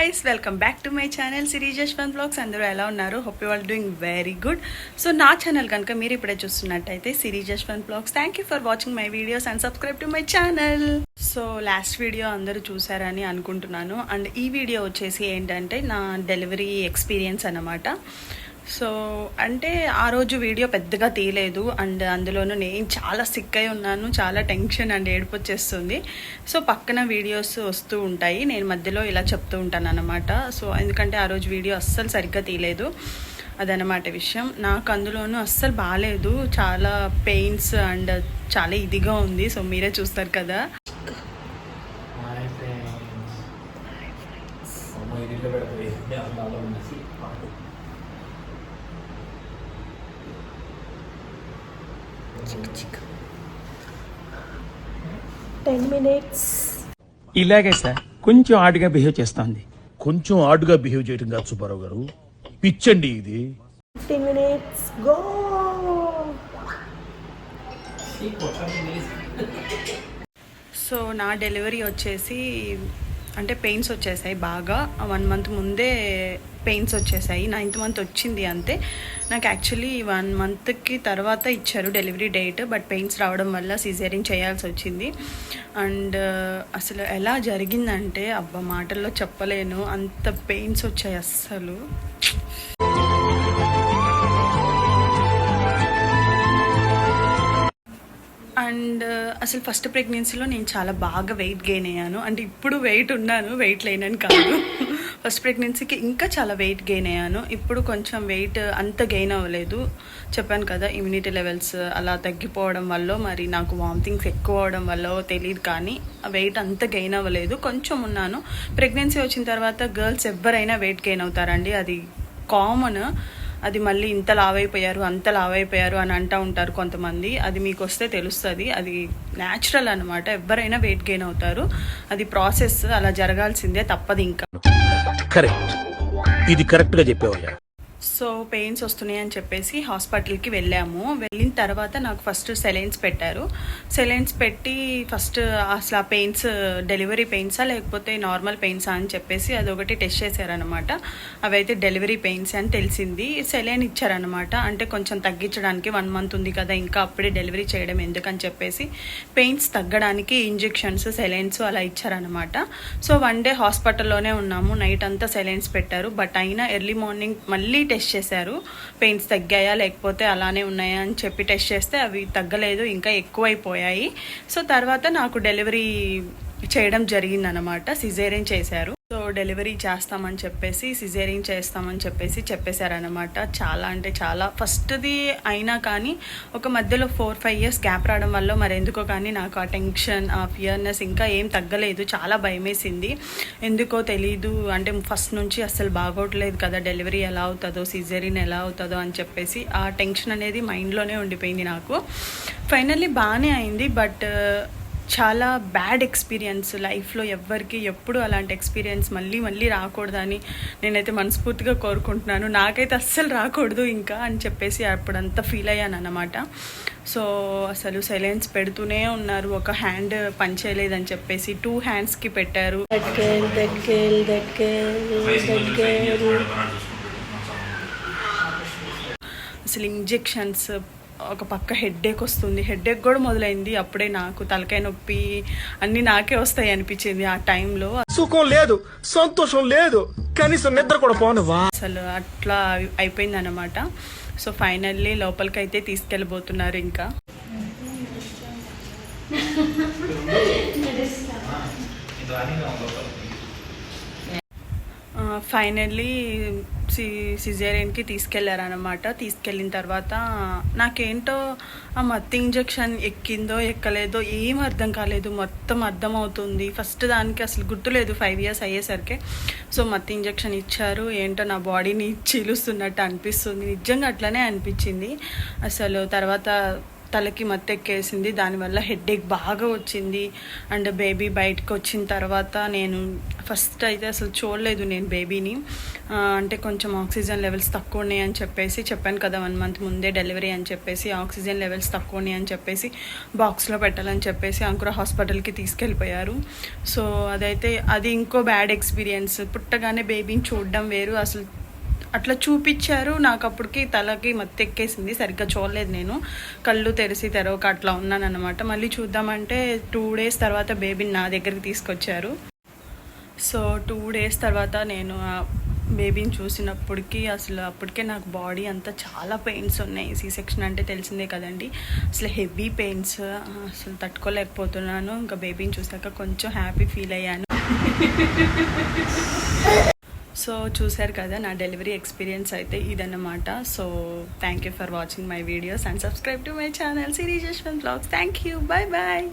Guys welcome back to my channel Sri Jashwant vlogs అందరూ ఎలా ఉన్నారు? Hope you all doing very good so నా channel కనుక మీరు ఇప్పుడే చూస్తున్నట్టయితే Sri Jashwant vlogs thank you for watching my videos and subscribe to my channel so last video అందరూ చూసారని అనుకుంటున్నాను. అండ్ ఈ వీడియో వచ్చేసి ఏంటంటే నా డెలివరీ ఎక్స్పీరియన్స్ అన్నమాట. సో అంటే ఆ రోజు వీడియో పెద్దగా తీయలేదు అండ్ అందులోనూ నేను చాలా సిక్ అయి ఉన్నాను చాలా టెన్షన్ అండ్ ఏడుపు వచ్చేస్తుంది. సో పక్కన వీడియోస్ వస్తూ ఉంటాయి. నేను మధ్యలో ఇలా చెప్తూ ఉంటాను అనమాట సో ఎందుకంటే ఆ రోజు వీడియో అస్సలు సరిగ్గా తీయలేదు. అదనమాట విషయం. నాకు అందులోనూ అస్సలు బాగాలేదు చాలా పెయిన్స్ అండ్ చాలా ఇదిగా ఉంది. సో మీరే చూస్తారు కదా. టెన్ మినిట్స్ ఇలాగే సార్ కొంచెం ఆడుగా బిహేవ్ చేస్తోంది. కొంచెం ఆడుగా బిహేవ్ చేయడం కాదు సుబ్బారావు గారు. పిచ్చండి ఇది. ఫిఫ్టీన్ మినిట్స్ గో సో నా డెలివరీ వచ్చేసి అంటే పెయిన్స్ వచ్చేసాయి బాగా. వన్ మంత్ ముందే పెయిన్స్ వచ్చేసాయి. నైన్త్ మంత్ వచ్చింది అంతే. నాకు యాక్చువల్లీ వన్ మంత్కి తర్వాత ఇచ్చారు డెలివరీ డేట్ బట్ పెయిన్స్ రావడం వల్ల సిజేరింగ్ చేయాల్సి వచ్చింది. అండ్ అసలు ఎలా జరిగిందంటే అబ్బా మాటల్లో చెప్పలేను. అంత పెయిన్స్ వచ్చాయి అస్సలు. అసలు ఫస్ట్ ప్రెగ్నెన్సీలో నేను చాలా బాగా వెయిట్ గెయిన్ అయ్యాను. అంటే ఇప్పుడు వెయిట్ ఉన్నాను వెయిట్ లేనని కాదు. ఫస్ట్ ప్రెగ్నెన్సీకి ఇంకా చాలా వెయిట్ గెయిన్ అయ్యాను. ఇప్పుడు కొంచెం వెయిట్ అంత గెయిన్ అవ్వలేదు. చెప్పాను కదా ఇమ్యూనిటీ లెవెల్స్ అలా తగ్గిపోవడం వల్ల మరి నాకు వామిటింగ్స్ ఎక్కువ అవడం వల్ల తెలియదు కానీ వెయిట్ అంత గెయిన్ అవ్వలేదు. కొంచెం ఉన్నాను. ప్రెగ్నెన్సీ వచ్చిన తర్వాత గర్ల్స్ ఎవరైనా వెయిట్ గెయిన్ అవుతారండి. అది కామన్ అది మళ్ళీ ఇంత లావైపోయారు అంత లావైపోయారు అని అంటూ ఉంటారు కొంతమంది. అది మీకు వస్తే తెలుస్తుంది. అది న్యాచురల్ అనమాట ఎవరైనా వెయిట్ గెయిన్ అవుతారు. అది ప్రాసెస్ అలా జరగాల్సిందే తప్పదు ఇంకా కరెక్ట్ ఇది కరెక్ట్గా చెప్పేవయ్యా. సో పెయిన్స్ వస్తున్నాయి అని చెప్పేసి హాస్పిటల్కి వెళ్ళాము. వెళ్ళిన తర్వాత నాకు ఫస్ట్ సెలైన్స్ పెట్టారు. సెలైన్స్ పెట్టి ఫస్ట్ అసలు ఆ పెయిన్స్ డెలివరీ పెయిన్సా లేకపోతే నార్మల్ పెయిన్సా అని చెప్పేసి అదొకటి టెస్ట్ చేశారనమాట అవైతే డెలివరీ పెయిన్స్ అని తెలిసింది. సెలైన్ ఇచ్చారనమాట అంటే కొంచెం తగ్గించడానికి వన్ మంత్ ఉంది కదా ఇంకా అప్పుడే డెలివరీ చేయడం ఎందుకని చెప్పేసి పెయిన్స్ తగ్గడానికి ఇంజెక్షన్స్ సెలైన్స్ అలా ఇచ్చారనమాట సో వన్ డే హాస్పిటల్లోనే ఉన్నాము. నైట్ అంతా సెలైన్స్ పెట్టారు. బట్ అయినా ఎర్లీ మార్నింగ్ మళ్ళీ టెస్ట్ చేశారు. పెయిన్స్ తగ్గాయా లేకపోతే అలానే ఉన్నాయా అని చెప్పి టెస్ట్ చేస్తే అవి తగ్గలేదు ఇంకా ఎక్కువైపోయాయి. సో తర్వాత నాకు డెలివరీ చేయడం జరిగిందనమాట సిజేరియన్ చేశారు. సో డెలివరీ చేస్తామని చెప్పేసి సిజేరింగ్ చేస్తామని చెప్పేసి చెప్పేశారనమాట చాలా అంటే చాలా. ఫస్ట్ది అయినా కానీ ఒక మధ్యలో ఫోర్ ఫైవ్ ఇయర్స్ గ్యాప్ రావడం వల్ల మరి ఎందుకో కానీ నాకు ఆ టెన్షన్ ఆ ఫియర్నెస్ ఇంకా ఏం తగ్గలేదు. చాలా భయమేసింది. ఎందుకో తెలీదు. అంటే ఫస్ట్ నుంచి అస్సలు బాగోట్లేదు కదా డెలివరీ ఎలా అవుతుందో సిజేరిన్ ఎలా అవుతుందో అని చెప్పేసి ఆ టెన్షన్ అనేది మైండ్లోనే ఉండిపోయింది నాకు. ఫైనల్లీ బాగానే అయింది. బట్ చాలా బ్యాడ్ ఎక్స్పీరియన్స్ లైఫ్లో ఎవ్వరికి ఎప్పుడు అలాంటి ఎక్స్పీరియన్స్ మళ్ళీ మళ్ళీ రాకూడదని నేనైతే మనస్ఫూర్తిగా కోరుకుంటున్నాను. నాకైతే అస్సలు రాకూడదు ఇంకా అని చెప్పేసి అప్పుడంతా ఫీల్ అయ్యాను అన్నమాట సో అసలు సైలెన్స్ పెడుతూనే ఉన్నారు. ఒక హ్యాండ్ పనిచేయలేదని చెప్పేసి టూ హ్యాండ్స్కి పెట్టారు. అసలు ఇంజెక్షన్స్ ఒక పక్క హెడ్ఏక్ వస్తుంది. హెడ్ఏక్ కూడా మొదలైంది. అప్పుడే నాకు తలకాయ నొప్పి అన్నీ నాకే వస్తాయి అనిపించింది ఆ టైంలో. సుఖం లేదు సంతోషం లేదు కనీసం నిద్ర కూడా పోనివ్వా? అసలు అట్లా అయిపోయింది అనమాట సో ఫైనల్లీ లోపలికి అయితే తీసుకెళ్ళబోతున్నారు ఇంకా. ఫైనల్లీ సి సిజేరియన్కి తీసుకెళ్ళారనమాట తీసుకెళ్ళిన తర్వాత నాకేంటో ఆ మత్తి ఇంజెక్షన్ ఎక్కిందో ఎక్కలేదో ఏం అర్థం కాలేదు. మొత్తం అర్థం అవుతుంది ఫస్ట్ దానికి అసలు గుర్తులేదు ఫైవ్ ఇయర్స్ అయ్యేసరికి. సో మత్తి ఇంజెక్షన్ ఇచ్చారు. ఏంటో నా బాడీని చీలుస్తున్నట్టు అనిపిస్తుంది. నిజంగా అట్లనే అనిపించింది. అసలు తర్వాత తలకి మత్తెక్కేసింది. దానివల్ల హెడేక్ బాగా వచ్చింది. అండ్ బేబీ బయటకు వచ్చిన తర్వాత నేను ఫస్ట్ అయితే అసలు చూడలేదు నేను బేబీని. అంటే కొంచెం ఆక్సిజన్ లెవెల్స్ తక్కువ ఉన్నాయి అని చెప్పేసి చెప్పాను కదా వన్ మంత్ ముందే డెలివరీ అని చెప్పేసి. ఆక్సిజన్ లెవెల్స్ తక్కువ ఉన్నాయి అని చెప్పేసి బాక్స్లో పెట్టాలని చెప్పేసి అంకుర హాస్పిటల్కి తీసుకెళ్ళిపోయారు. సో అదైతే అది ఇంకో బ్యాడ్ ఎక్స్పీరియన్స్. పుట్టగానే బేబీని చూడడం వేరు. అసలు అట్లా చూపించారు. నాకు అప్పటికి తలకి మత్తెక్కేసింది. సరిగ్గా చూడలేదు నేను. కళ్ళు తెరిసి తెరవక అట్లా ఉన్నానన్నమాట. మళ్ళీ చూద్దామంటే టూ డేస్ తర్వాత బేబీని నా దగ్గరికి తీసుకొచ్చారు. సో టూ డేస్ తర్వాత నేను ఆ బేబీని చూసినప్పటికీ అసలు అప్పటికే నాకు బాడీ అంతా చాలా పెయిన్స్ ఉన్నాయి. సీ సెక్షన్ అంటే తెలిసిందే కదండి. అసలు హెవీ పెయిన్స్. అసలు తట్టుకోలేకపోతున్నాను. ఇంకా బేబీని చూసాక కొంచెం హ్యాపీ ఫీల్ అయ్యాను. సో చూశారు కదా నా డెలివరీ ఎక్స్పీరియన్స్ అయితే ఇదన్నమాట. So thank you for watching my videos and subscribe to my channel Sri Yashwant vlogs thank you bye bye